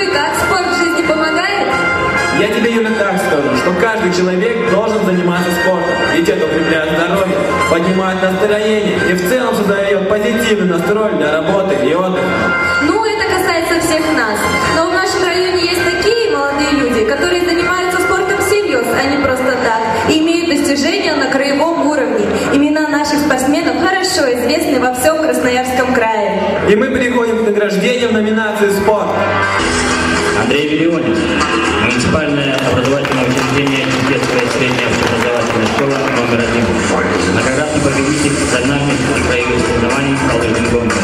и как, спорт в жизни помогает? Я тебе, Юля, так скажу, что каждый человек должен заниматься спортом, ведь это укрепляет здоровье, поднимает настроение и в целом создает позитивный настрой для работы и отдыха. Ну, это касается всех нас. Но в нашем районе есть такие молодые люди, которые занимаются спортом всерьез, а не просто так, и имеют достижения на краевом уровне. Имена наших спортсменов хорошо известны во всем Красноярском крае. И мы переходим к награждению в номинации «Спорт». Андрей Миллионин, муниципальное образовательное учреждение детская средняя общеобразовательная школа номер один. Многократный победитель национальных и краевых соревнований по лыжным гонкам.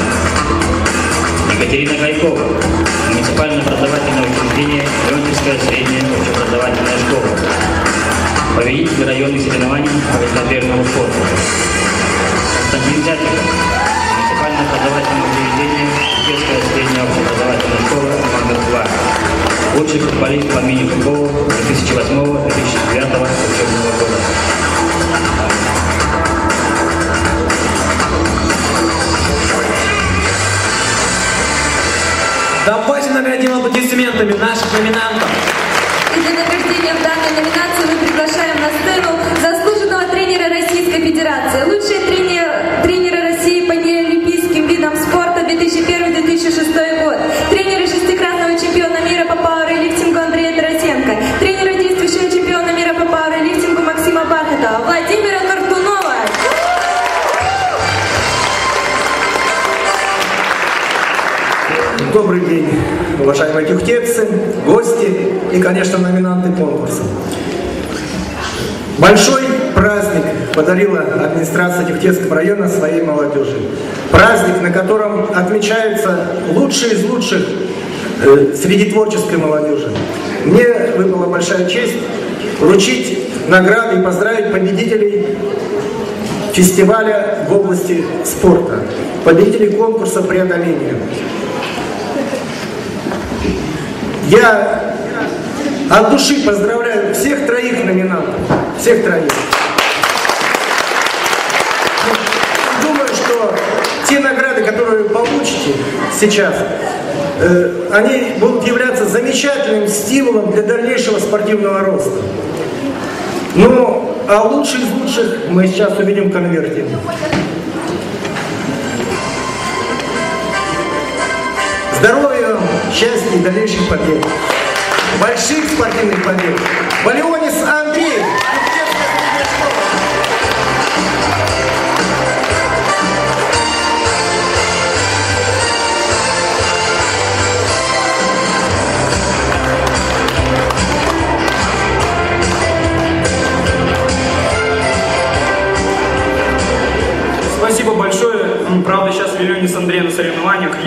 Екатерина Гайкова, муниципальное образовательное учреждение Леонтьевская средняя общеобразовательная школа. Победитель районных соревнований по воздуховерному спорту. Константин Зятиков, муниципальное образовательное учреждение детская средняя общеобразовательная школа. Лучший футболист по мини-футболу 2008-2009 учебного года. Давайте наградим аплодисментами наших номинантов. И для награждения в данной номинации мы приглашаем на сцену уважаемые тюхтетцы, гости и, конечно, номинанты конкурса. Большой праздник подарила администрация Тюхтетского района своей молодежи. Праздник, на котором отмечаются лучшие из лучших э, среди творческой молодежи. Мне выпала большая честь вручить награды и поздравить победителей фестиваля в области спорта, победителей конкурса преодоления. Я от души поздравляю всех троих номинантов, всех троих. Думаю, что те награды, которые вы получите сейчас, э, они будут являться замечательным стимулом для дальнейшего спортивного роста. Ну, а лучших из лучших мы сейчас увидим в конверте. Здоровья счастья и дальнейших побед. Больших спортивных побед. Валионис Андрей.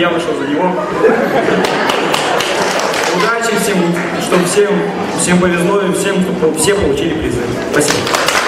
Я вышел за него. Удачи всем, чтобы всем, всем повезло и всем, чтобы все получили призы. Спасибо.